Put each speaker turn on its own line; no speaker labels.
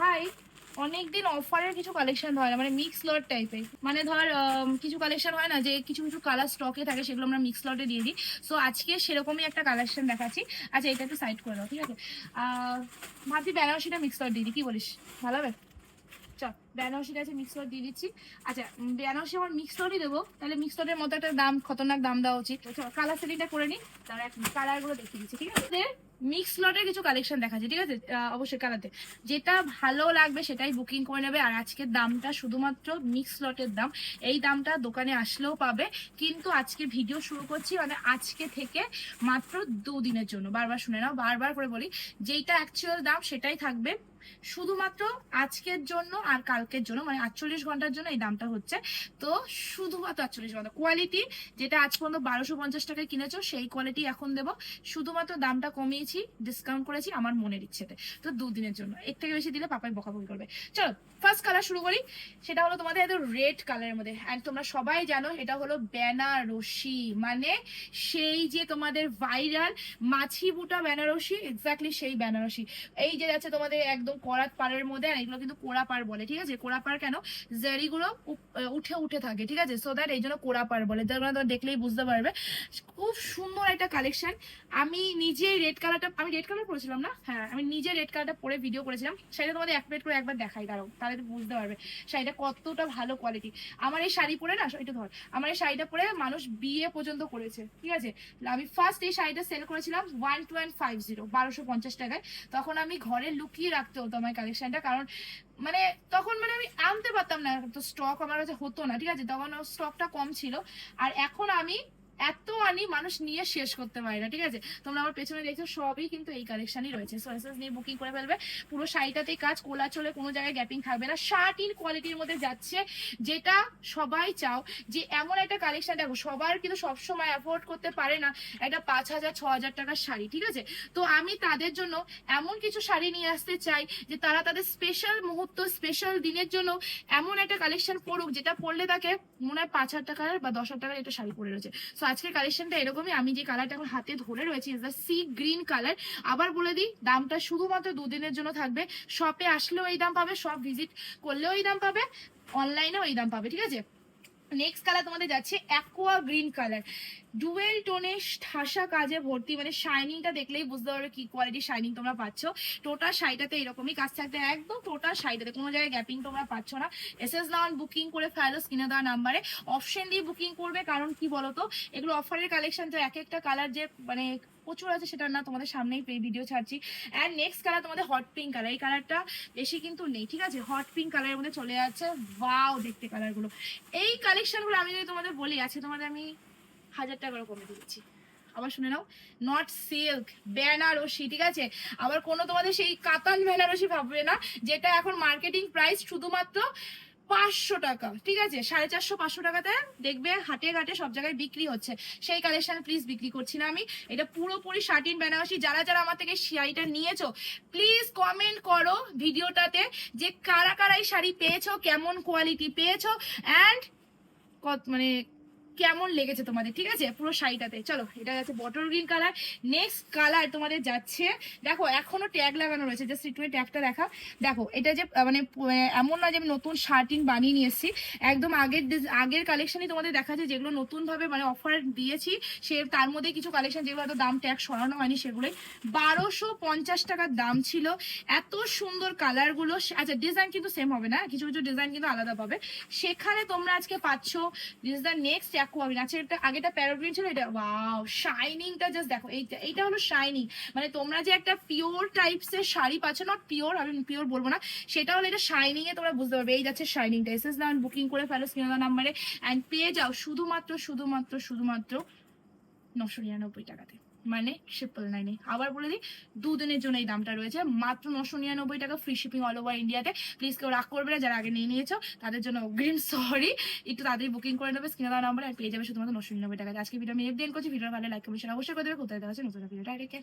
ভাই, অনেকদিন অফারের কিছু কালেকশন হয় না মানে মিক্স লট টাইপের মানে ধর কিছু কালেকশন হয় না যে কিছু কিছু কালার স্টকে থাকে, সেগুলো আমরা মিক্স লটে দিয়ে দিই। সো আজকে সেরকমই একটা কালেকশন দেখাচ্ছি। আচ্ছা এটা একটু সাইড করে দাও, ঠিক আছে? ভাবছি বেনারসিটা মিক্স লট দিয়ে দিই, কি বলিস? ভালো হবে? চল বেনারসিটা আছে মিক্স লট দিয়ে দিচ্ছি। আচ্ছা বেনারসি আমার মিক্স দেবো। তাহলে মিক্স মতো একটা দাম, খতরনাক দাম দেওয়া উচিত। কালার সেটিংটা করে নিই। তার এক কালারগুলো দেখিয়ে দিচ্ছি, ঠিক আছে? মিক্স লটের কিছু কালেকশন দেখাচ্ছি, ঠিক আছে? অবশ্যই কালাতে যেটা ভালো লাগবে সেটাই বুকিং করে নেবে। আর আজকের দামটা শুধুমাত্র মিক্স লটের দাম। এই দামটা দোকানে আসলেও পাবে। কিন্তু আজকে ভিডিও শুরু করছি মানে আজকে থেকে মাত্র দুদিনের জন্য। বারবার শুনে নাও, বারবার করে বলি, যেইটা অ্যাকচুয়াল দাম সেটাই থাকবে। শুধুমাত্র আজকের জন্য আর কালকের জন্য মানে আটচল্লিশ ঘণ্টার জন্য এই দামটা হচ্ছে। তো শুধুমাত্র আটচল্লিশ ঘণ্টা। কোয়ালিটি যেটা আজ পর্যন্ত বারোশো পঞ্চাশ টাকায় কিনেছো, সেই কোয়ালিটি এখন দেবো। শুধুমাত্র দামটা কমিয়েছি ডিসকাউন্ট করেছি আমার মনের ইচ্ছেতে। তো দুদিনের জন্য। এর থেকে বেশি দিলে পাপাই বকাবকি করবে। চলো ফার্স্ট কালার শুরু করি। সেটা হলো তোমাদের এত রেড কালারের মধ্যে। অ্যান্ড তোমরা সবাই জানো, এটা হলো বেনারসি। মানে সেই যে তোমাদের ভাইরাল মাছি বুটা বেনারসি এক্স্যাক্টলি সেই বেনারসি। এই যে যাচ্ছে তোমাদের একদম করাত পাড়ের মধ্যে, আর এগুলো কিন্তু কোড়া পাড় বলে, ঠিক আছে? কোড়া পাড় কেন? জারিগুলো উঠে উঠে থাকে, ঠিক আছে? সো দ্যাট এই জন্য কোড়া পাড় বলে। যারা তোমরা দেখলেই বুঝতে পারবে। খুব সুন্দর একটা কালেকশন আমি নিজে রেড কালারটা আমি রেড কালার পরেছিলাম না? হ্যাঁ আমি নিজে রেড কালারটা পরে ভিডিও করেছিলাম। সেটা তোমাদের এক প্লেট করে একবার দেখাই, দাঁড়াও, তাহলে বুঝতে পারবে। শাড়িটা কতটা ভালো কোয়ালিটি আমার এই শাড়ি পরে না একটু ধর, আমার এই শাড়িটা পরে মানুষ বিয়ে পর্যন্ত করেছে, ঠিক আছে? আমি ফার্স্ট এই শাড়িটা সেল করেছিলাম one two and five zero বারোশো পঞ্চাশ টাকায়। তখন আমি ঘরে লুকিয়ে রাখতে হতো আমার কালেকশনটা কারণ মানে তখন মানে আমি আনতে পারতাম না, তো স্টক আমার কাছে হতো না, ঠিক আছে? তখন স্টকটা কম ছিল। আর এখন আমি এত আনি মানুষ নিয়ে শেষ করতে পারে না, ঠিক আছে? তোমরা আমার পেছনে দেখছ, সবই কিন্তু এই কালেকশনই রয়েছে। সো নিয়ে বুকিং করে ফেলবে। পুরো শাড়িটাতেই কাজ কোলা চলে কোনো জায়গায় গ্যাপিং থাকবে না। শার্ট ইন কোয়ালিটির মধ্যে যাচ্ছে, যেটা সবাই চাও, যে এমন একটা কালেকশন দেখো, সবার কিন্তু সবসময় অ্যাফোর্ড করতে পারে না একটা পাঁচ হাজার, ছ হাজার টাকার শাড়ি, ঠিক আছে? তো আমি তাদের জন্য এমন কিছু শাড়ি নিয়ে আসতে চাই, যে তারা তাদের স্পেশাল মুহূর্ত স্পেশাল দিনের জন্য এমন একটা কালেকশন পড়ুক, যেটা পরলে তাকে মনে হয় পাঁচ হাজার টাকার বা দশ হাজার টাকার একটা শাড়ি পরে রয়েছে। সো আজকের কালেকশনটা এরকমই। আমি যে কালারটা এখন হাতে ধরে রয়েছি is the sea green colour আবার বলে দিই, দামটা শুধুমাত্র দুদিনের জন্য থাকবে। শপে আসলেও এই দাম পাবে শপ ভিজিট করলেও এই দাম পাবে অনলাইনেও এই দাম পাবে, ঠিক আছে? নেক্সট কালার তোমাদের যাচ্ছে অ্যাকোয়া গ্রিন কালার ডুয়েল টোনে ঠাসা কাজে ভর্তি মানে শাইনিংটা দেখলেই বুঝতে পারবে কি কোয়ালিটি শাইনিং তোমরা পাচ্ছ। টোটাল শাড়িটাতে এরকমই কাজ থাকতে একদম টোটাল শাড়িটাতে, কোনো জায়গায় গ্যাপিং তোমরা পাচ্ছ না। এস এস বুকিং করে ফেলো স্ক্রিনে দেওয়া নাম্বারে অপশন দিয়ে বুকিং করবে, কারণ কি বলতো, এগুলো অফারের কালেকশন তো এক একটা কালার যে মানে প্রচুর আছে সেটা না, তোমাদের সামনেই ভিডিও ছাড়ছি। অ্যান্ড নেক্সট কালার তোমাদের হট পিঙ্ক কালার এই কালারটা বেশি কিন্তু নেই, ঠিক আছে? হট পিঙ্ক কালারের মধ্যে চলে যাচ্ছে ওয়াও দেখতে কালারগুলো এই কালেকশনগুলো আমি যদি তোমাদের বলি, আছে তোমাদের আমি হাজার টাকা করে কমে দিচ্ছি আবার শুনে নাও নট সিল্ক বেনারসি ঠিক আছে? আবার কোনো তোমাদের সেই কাতান বেনারসি ভাববে না, যেটা এখন মার্কেটিং প্রাইস শুধুমাত্র পাঁচশো টাকা, ঠিক আছে? সাড়ে চারশো, পাঁচশো টাকাতে দেখবে হাটে ঘাটে সব জায়গায় বিক্রি হচ্ছে। সেই কালেকশন প্লিজ বিক্রি করছি না আমি। এটা পুরোপুরি শার্টিন বেনারসি যারা যারা আমার থেকে শাড়িটা নিয়েছো প্লিজ কমেন্ট করো ভিডিওটাতে যে কারা কারা এই শাড়ি পেয়েছ, কেমন কোয়ালিটি পেয়েছ অ্যান্ড মানে কেমন লেগেছে তোমাদের, ঠিক আছে? পুরো শাড়িটাতে। চলো, এটা যাচ্ছে bottle green colour next colour তোমাদের যাচ্ছে, দেখো, এখনও ট্যাগ লাগানো রয়েছে। জাস্ট একটু ট্যাগটা দেখা দেখো, এটা যে মানে এমন না যে আমি নতুন শার্টিং বানিয়ে নিয়ে এসেছি। একদম আগের আগের কালেকশনই তোমাদের দেখাচ্ছে যেগুলো নতুনভাবে মানে অফার দিয়েছি। সে, তার মধ্যে কিছু কালেকশন যেগুলো হয়তো দাম ট্যাগ সরানো হয়নি, সেগুলোই। বারোশো পঞ্চাশ টাকার দাম ছিল। এত সুন্দর কালারগুলো আচ্ছা ডিজাইন কিন্তু সেম হবে না। কিছু কিছু ডিজাইন কিন্তু আলাদা পাবে। সেখানে তোমরা আজকে পাচ্ছ দিস দ্য নেক্সট অ্যাকোয়াবিন আছে একটা আগেটা প্যারাগ্রিন ছিল, এটা, ওয়াও শাইনিংটা জাস্ট দেখো, এইটা এইটা হলো শাইনিং মানে তোমরা যে একটা পিওর টাইপস এর শাড়ি পাচ্ছ নট পিওর আমি পিওর বলব না, সেটা হলো এটা শাইনিং এ তোমরা বুঝতে পারবে, এই যাচ্ছে শাইনিংটা এসএস নাম বুকিং করে ফেলো স্ক্রিন নাম্বারে অ্যান্ড পেয়ে যাও, শুধুমাত্র শুধুমাত্র শুধুমাত্র নশো নিরানব্বই টাকাতে। মানে ট্রিপল নাইনে আবার বলে দিই, দুদিনের জন্য এই দামটা রয়েছে। মাত্র নশো নিরানব্বই টাকা ফ্রি শিপিং অল ওভার ইন্ডিয়াতে প্লিজ কেউ রাগ করবে না, যারা আগে নিয়ে নিয়েছো, তাদের জন্য অগ্রিম সরি একটু তাদের বুকিং করে নেবে স্ক্রিনে দেওয়া নাম্বার আর পেয়ে যাবে শুধুমাত্র নশো নিরানব্বই টাকা। আজকে ভিডিও আমি এফ করছি ভিডিও ভালো লাইক কমেন্ট অবশ্যই করে দেবে। কোথায় দেওয়া আছে, নতুন ভিডিওটা রেখে